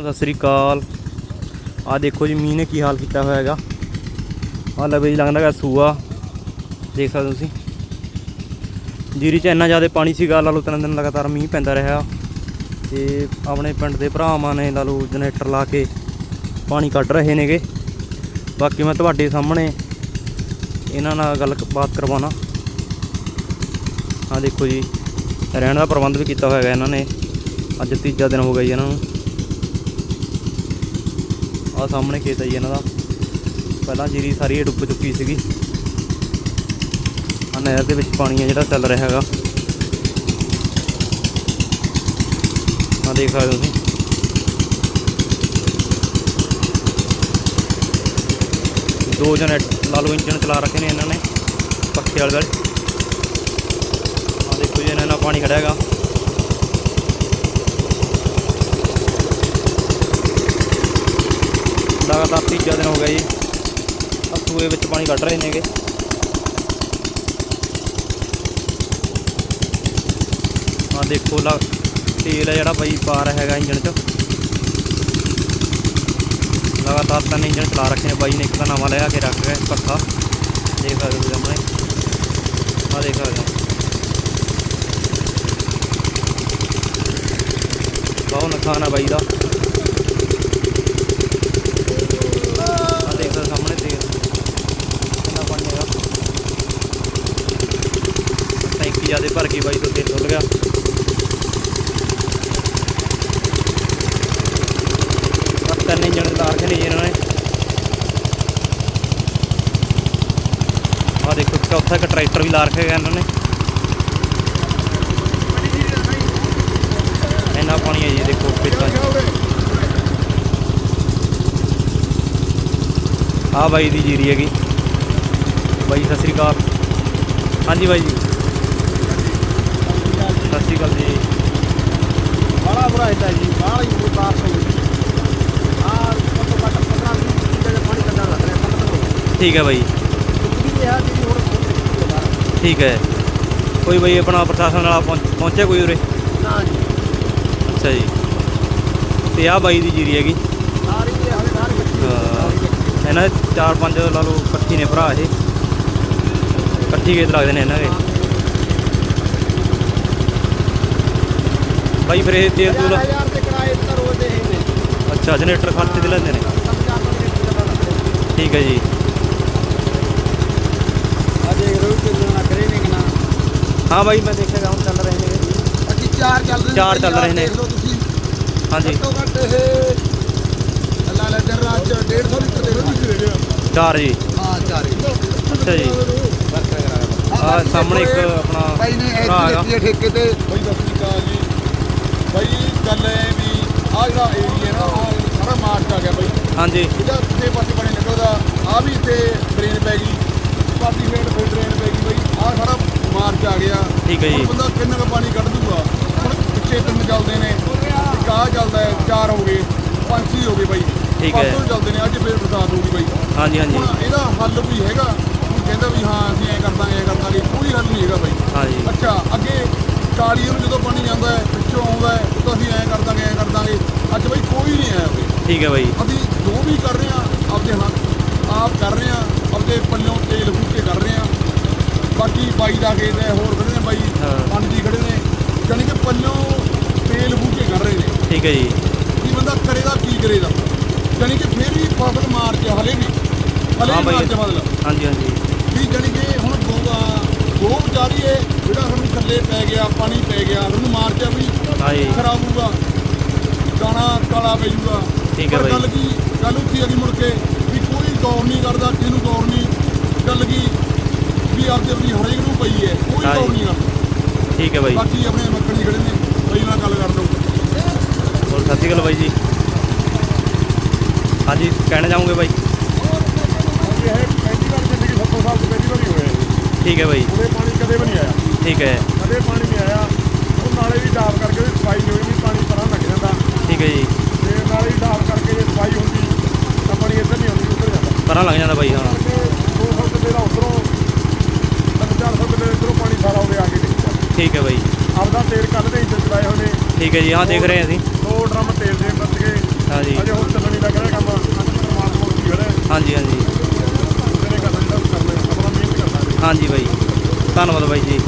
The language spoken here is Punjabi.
ਸਤਿ ਸ੍ਰੀ ਅਕਾਲ। ਆ ਦੇਖੋ ਜੀ, ਮੀਂਹ ਨੇ ਕੀ ਹਾਲ ਕੀਤਾ ਹੋਇਆ ਹੈਗਾ। ਆ ਲਵੇ ਜੀ ਲੱਗਦਾ ਹੈਗਾ ਸੂਆ। ਦੇਖ ਸਕਦੇ ਤੁਸੀਂ। ਜੀਰੀ ਚ ਇੰਨਾ ਜ਼ਿਆਦਾ ਪਾਣੀ ਸੀਗਾ, ਲਾ ਲਓ ਤਿੰਨ ਦਿਨ ਲਗਾਤਾਰ ਮੀਂਹ ਪੈਂਦਾ ਰਿਹਾ। ਤੇ ਆਪਣੇ ਪਿੰਡ ਦੇ ਭਰਾਵਾਂ ਨੇ, ਲਾ ਲਓ, ਜਨਰੇਟਰ ਲਾ ਕੇ ਪਾਣੀ ਕੱਢ ਰਹੇ ਨੇਗੇ। ਬਾਕੀ ਮੈਂ ਤੁਹਾਡੇ ਸਾਹਮਣੇ ਇਹਨਾਂ ਨਾਲ ਗੱਲ ਬਾਤ ਕਰਵਾਉਣਾ। ਆ ਦੇਖੋ ਜੀ, ਰਹਿਣ ਦਾ ਪ੍ਰਬੰਧ ਵੀ ਕੀਤਾ ਹੋਇਆ ਹੈਗਾ ਇਹਨਾਂ ਨੇ। ਅੱਜ ਤੀਜਾ ਦਿਨ ਹੋ ਗਿਆ ਜੀ ਇਹਨਾਂ ਨੂੰ। ਆ ਸਾਹਮਣੇ ਖੇਤ ਹੈ ਜੀ ਇਹਨਾਂ ਦਾ। ਪਹਿਲਾਂ ਜੀਰੀ ਸਾਰੀ ਇਹ ਡੁੱਬ ਚੁੱਕੀ ਸੀਗੀ। ਆ ਨਹਿਰ ਦੇ ਵਿੱਚ ਪਾਣੀ ਹੈ ਜਿਹੜਾ ਚੱਲ ਰਿਹਾ ਹੈਗਾ। ਆ ਦੇਖ ਸਕਦੇ ਹੋ ਤੁਸੀਂ। ਦੋ ਜਣੇ ਲਾਲੋ ਇੰਜਣ ਚਲਾ ਰੱਖੇ ਨੇ ਇਹਨਾਂ ਨੇ, ਪੱਖੇ ਵਾਲੇ। ਵਾਲੇ ਆ ਦੇਖੋ ਜੀ, ਇਹਨਾਂ ਨਾਲ ਪਾਣੀ ਖੜਿਆ ਹੈਗਾ। ਲਗਾਤਾਰ ਤੀਜਾ ਦਿਨ ਹੋ ਗਿਆ ਜੀ। ਆ ਸੂਏ ਵਿੱਚ ਪਾਣੀ ਕੱਢ ਰਹੇ ਨੇਗੇ। ਆ ਦੇਖੋ ਲਾ, ਤੇਲ ਹੈ ਜਿਹੜਾ ਬਾਈ ਪਾ ਰਿਹਾ ਹੈਗਾ ਇੰਜਣ 'ਚ। ਲਗਾਤਾਰ ਤਿੰਨ ਇੰਜਣ ਚਲਾ ਰੱਖੇ ਨੇ ਬਾਈ ਨੇ, ਇੱਕ ਤਾਂ ਨਵਾਂ ਲਿਆ ਕੇ ਰੱਖ ਗਿਆ ਪੱਖਾ ਦੇਖ ਸਕਦੇ ਹੋ ਸਾਹਮਣੇ। ਆ ਦੇਖ ਸਕਦੇ ਬਹੁਤ ਨੁਕਸਾਨ ਆ ਬਾਈ ਦਾ ਆ ਦੇਖ ਸਕਦੇ ਸਾਹਮਣੇ ਤੇ ਕਿੰਨਾ ਪਾਣੀ ਹੈਗਾ ਟੈਂਕੀ ਜਿਆਦੇ ਭਰ ਗਈ ਬਾਈ ਤੋਂ ਤੇਲ ਡੁੱਲ ਗਿਆ। ਆ ਤਿੰਨ ਇੰਜਣ ਤਾਰ ਕੇ ਨੇ ਇਹਨਾਂ ਨੇ। ਆ ਦੇਖੋ ਚੌਥਾ ਇੱਕ ਟਰੈਕਟਰ ਵੀ ਲਾ ਰੱਖਿਆ ਇਹਨਾਂ ਨੇ। ਇੰਨਾ ਪਾਣੀ ਹੈ ਜੀ ਦੇਖੋ ਖੇਤਾਂ 'ਚ। ਆ ਬਾਈ ਦੀ ਜੀਰੀ ਹੈਗੀ। ਬਾਈ, ਸਤਿ ਸ੍ਰੀ ਅਕਾਲ। ਹਾਂਜੀ ਬਾਈ ਜੀ। ਸ੍ਰੀ ਅਕਾਲ ਜੀ। ਬੜਾ ਬੁਰਾ ਹੁੰਦਾ ਜੀ ਬਾਹਲਾ ਹੀ ਬਾਤ ਹੋ ਗਈ ਆ ਘੱਟੋ ਘੱਟ 15 20 ਕਿੱਲੇ ਪਾਣੀ ਕੱਢਣ ਲੱਗ ਰਿਹਾ ਪੰਜ ਠੀਕ ਹੈ ਬਾਈ। ਕਿਉਂਕਿ ਇਹ ਆ ਜਿਹੜੀ ਹੁਣ ਬਹੁਤ ਬਾਹਰ ਠੀਕ ਹੈ। ਕੋਈ ਬਾਈ ਆਪਣਾ ਪ੍ਰਸ਼ਾਸਨ ਵਾਲਾ ਪਹੁੰਚ- ਪਹੁੰਚਿਆ ਕੋਈ ਉਰੇ? ਨਾ ਜੀ। ਅੱਛਾ ਜੀ। ਤੇ ਆ ਬਾਈ ਦੀ ਜੀਰੀ ਹੈਗੀ। ਸਾਰੀ ਇਹ ਹਾਲੇ ਸਾਰੀ ਬੱਚੀ ਹਾਂ। ਇਹਨਾਂ ਦੇ ਚਾਰ ਪੰਜ ਲਾ ਲਓ ਇਕੱਠੀ ਨੇ ਭਰਾ ਇਹ। ਇਕੱਠੀ ਖੇਤ ਲੱਗਦੇ ਨੇ ਇਹਨਾਂ ਦੇ। ਬਾਈ ਫਿਰ ਇਹ ਤੇਲ ਤੂਲ ਹਜ਼ਾਰ ਦੇ ਕਿਰਾਏ ਤਾਂ ਰੋਜ਼ ਦੇ ਹੀ ਨੇ। ਅੱਛਾ ਜਨਰੇਟਰ ਖਰਚੇ ਤੇ ਲੈਂਦੇ ਨੇ? ਠੀਕ ਹੈ ਜੀ। ਅਜੇ ਰੋਜ਼ ਤੇ ਨਾ ਕਰੇ ਨਹੀਂ ਨਾ ਹਾਂ ਬਾਈ ਮੈਂ ਦੇਖਿਆ ਹੁਣ ਚੱਲ ਰਹੇ ਨੇ। ਅਸੀਂ ਚਾਰ ਚੱਲ ਰਹੇ ਚਾਰ ਚੱਲ ਰਹੇ ਨੇ। ਦੇਖ ਲਓ ਤੁਸੀਂ। ਹਾਂਜੀ। ਘੱਟੋ ਘੱਟ ਇਹ ਅੱਲਾ ਲੈ ਦਿਨ ਰਾਤ 'ਚ 150 ਲੀਟਰ ਦੇ ਰੋਜ਼ ਦੇ ਰਹੇ ਚਾਰ ਜੀ। ਹਾਂ ਚਾਰ ਅੱਛਾ ਜੀ। ਆ ਸਾਹਮਣੇ ਇੱਕ ਆਪਣਾ ਭਾਈ ਨੇ ਐਸੀ ਠੇਕੇ ਤੇ। ਬਈ ਸਤਿ ਸ਼੍ਰੀ ਅਕਾਲ ਜੀ। ਗੱਲ ਹੈ ਵੀ ਆ ਜਿਹੜਾ ਏਰੀਆ ਨਾ ਆਹ ਸਾਰਾ ਮਾਰਚ ਆ ਗਿਆ ਬਈ। ਹਾਂਜੀ। ਇਹਦਾ ਕਿਸੇ ਪਾਸੇ ਪਾਣੀ ਨਿਕਲਦਾ ਆ ਵੀ ਇੱਥੇ ਡਰੇਨ ਪੈ ਗਈ। ਪਾਰਟੀ ਫੇਟ ਫਿਰ ਡਰੇਨ ਪੈ ਗਈ ਬਈ। ਆ ਸਾਰਾ ਮਾਰਚ ਆ ਗਿਆ। ਠੀਕ ਹੈ ਜੀ। ਹੁਣ ਬੰਦਾ ਕਿੰਨਾ ਕੁ ਪਾਣੀ ਕੱਢ ਦੂਗਾ? ਹੁਣ ਪਿੱਛੇ ਤਿੰਨ ਚੱਲਦੇ ਨੇ ਇੱਕ ਆਹ ਚੱਲਦਾ ਹੈ ਚਾਰ ਹੋ ਗਏ ਪੰਜ ਛੇ ਹੋ ਗਏ ਬਈ। ਠੀਕ ਹੈ। ਪਰਸੋਂ ਚੱਲਦੇ ਨੇ ਅੱਜ ਫੇਰ ਬਰਸਾਤ ਹੋਊਗੀ ਬਈ। ਹਾਂਜੀ ਹਾਂਜੀ। ਹੁਣ ਇਹਦਾ ਹੱਲ ਕੋਈ ਹੈਗਾ? ਕੋਈ ਕਹਿੰਦਾ ਵੀ ਹਾਂ ਅਸੀਂ ਐਂ ਕਰ ਦਾਂਗੇ ਐਂ ਕਰ ਦਾਂਗੇ ਕੋਈ ਹੱਲ ਨਹੀਂ ਹੈਗਾ ਬਈ। ਹਾਂਜੀ। ਅੱਛਾ ਅੱਗੇ ਨੂੰ ਜਦੋਂ ਪਾਣੀ ਜਾਂਦਾ ਹੈ ਪਿੱਛੋਂ ਆਉਂਦਾ ਹੈ ਤਾਂ ਅਸੀਂ ਐਂ ਕਰ ਦਾਂਗੇ ਐਂ ਕਰ ਦਾਂਗੇ। ਅੱਜ ਬਈ ਕੋਈ ਨਹੀਂ ਆਇਆ ਬਈ ਠੀਕ ਹੈ ਬਾਈ। ਅਸੀਂ ਜੋ ਵੀ ਕਰ ਰਹੇ ਹਾਂ ਆਪਦੇ ਹੱਥ ਆਪ ਕਰ ਰਹੇ ਹਾਂ ਆਪਦੇ ਪੱਲਿਓਂ ਤੇਲ ਫੂਕੇ ਕਰ ਰਹੇ ਹਾਂ। ਬਾਕੀ ਬਾਈ ਦਾ ਖੇਤ ਹੈ ਹੋਰ ਖੜੇ ਨੇ ਬਾਈ। ਪੰਜ ਜੀ ਖੜੇ ਨੇ। ਜਾਣੀ ਕਿ ਪੱਲਿਓਂ ਤੇਲ ਫੂਕੇ ਕਰ ਰਹੇ ਨੇ। ਠੀਕ ਹੈ ਜੀ। ਕੀ ਬੰਦਾ ਕਰੇਗਾ ਕੀ ਕਰੇਗਾ ਜਾਣੀ ਕਿ ਫਿਰ ਵੀ ਫਸਲ ਮਾਰ ਚ ਹਲੇ ਵੀ ਹਲੇ। ਮਾਰ ਚ ਮਤਲਬ ਹਾਂਜੀ ਹਾਂਜੀ। ਵੀ ਜਾਣੀ ਕਿ ਹੁਣ ਦੋ ਵਿਚਾਰੀ ਹੈ ਜਿਹੜਾ ਸਾਨੂੰ ਥੱਲੇ ਪੈ ਗਿਆ ਪਾਣੀ ਪੈ ਗਿਆ ਉਹਨੂੰ ਮਾਰ ਚ ਵੀ ਹਾਂਜੀ ਖਰਾਬ ਹੋਊਗਾ। ਦਾਣਾ ਕਾਲਾ ਪੈ ਜਾਊਗਾ। ਠੀਕ ਹੈ ਬਾਈ। ਗੱਲ ਕੀ ਗੱਲ ਉੱਥੇ ਅਗੀ ਮੁੜ ਕੇ ਵੀ ਕੋਈ ਗੌਰ ਨਹੀਂ ਕਰਦਾ ਕਿਹਨੂੰ ਗੌਰ ਨਹੀਂ। ਗੱਲ ਕੀ ਵੀ ਆਪਦੇ ਆਪਣੀ ਹਰੇਕ ਨੂੰ ਪਈ ਹੈ ਕੋਈ। ਗੌਰ ਨਹੀਂ ਕਰਦਾ। ਠੀਕ ਹੈ ਬਾਈ। ਬਾਕੀ ਆਪਣੇ ਮੱਕੜ ਜੀ ਖੜੇ ਨੇ ਬਈ ਨਾਲ ਗੱਲ ਕਰ ਲਓ। ਹੋਰ ਸਤਿ ਸ਼੍ਰੀ ਅਕਾਲ ਬਾਈ ਜੀ। ਹਾਂਜੀ ਕਹਿਣਾ ਚਾਹੋਗੇ ਬਾਈ? ਇਹ ਪਹਿਲੀ ਵਾਰ ਜ਼ਿੰਦਗੀ 70 ਸਾਲ ਤੋਂ ਪਹਿਲੀ ਵਾਰ ਹੀ ਹੋਇਆ। ਠੀਕ ਹੈ ਬਾਈ। ਉਹਦੇ ਪਾਣੀ ਕਦੇ ਵੀ ਨਹੀਂ ਆਇਆ। ਠੀਕ ਹੈ। ਕਦੇ ਪਾਣੀ ਨਹੀਂ ਆਇਆ। ਉਹ ਨਾਲੇ ਵੀ ਡਾਬ ਕਰਕੇ ਉਹਦੀ ਸਫ਼ਾਈ ਹੋਈ ਨਹੀਂ ਪਾਣੀ ਪਰਾਂ ਲੱਗ ਜਾਂਦਾ। ਠੀਕ ਹੈ ਜੀ। ਤੇ ਨਾਲੇ ਵੀ ਡਾਬ ਕਰਕੇ ਜੇ ਸਫ਼ਾਈ ਹੁੰਦੀ ਤਾਂ ਪਾਣੀ ਇੱਧਰ ਨਹੀਂ ਆਉਂਦੀ ਉੱਧਰ ਜਾਂਦਾ। ਪਰਾਂ ਲੱਗ ਜਾਂਦਾ ਬਾਈ ਹਾਂ। 200 ਕਿੱਲੇ ਦਾ ਉਧਰੋਂ 400 ਕਿੱਲੇ ਇੱਧਰੋਂ ਪਾਣੀ ਸਾਰਾ ਹੋਵੇ ਆ ਕੇ ਡਿੱਗਦਾ ਠੀਕ ਹੈ ਬਾਈ। ਆਪਦਾ ਤੇਲ ਕੱਲ ਦੇ ਇੰਜਨ ਚਲਾਏ ਹੋਏ ਨੇ। ਠੀਕ ਹੈ ਜੀ ਹਾਂ ਦੇਖ ਰਹੇ ਹਾਂ ਅਸੀਂ। ਦੋ ਡਰਮ ਤੇਲ ਦੇ ਵਰਤ ਕੇ ਹਾਂ ਜੀ ਅਜੇ ਹੋਰ ਚੱਲਣ ਨਹੀਂ ਲੱਗ ਕੰਮ। ਹਾਂਜੀ ਹਾਂਜੀ। ਹਾਂਜੀ ਬਾਈ। ਧੰਨਵਾਦ ਬਾਈ ਜੀ।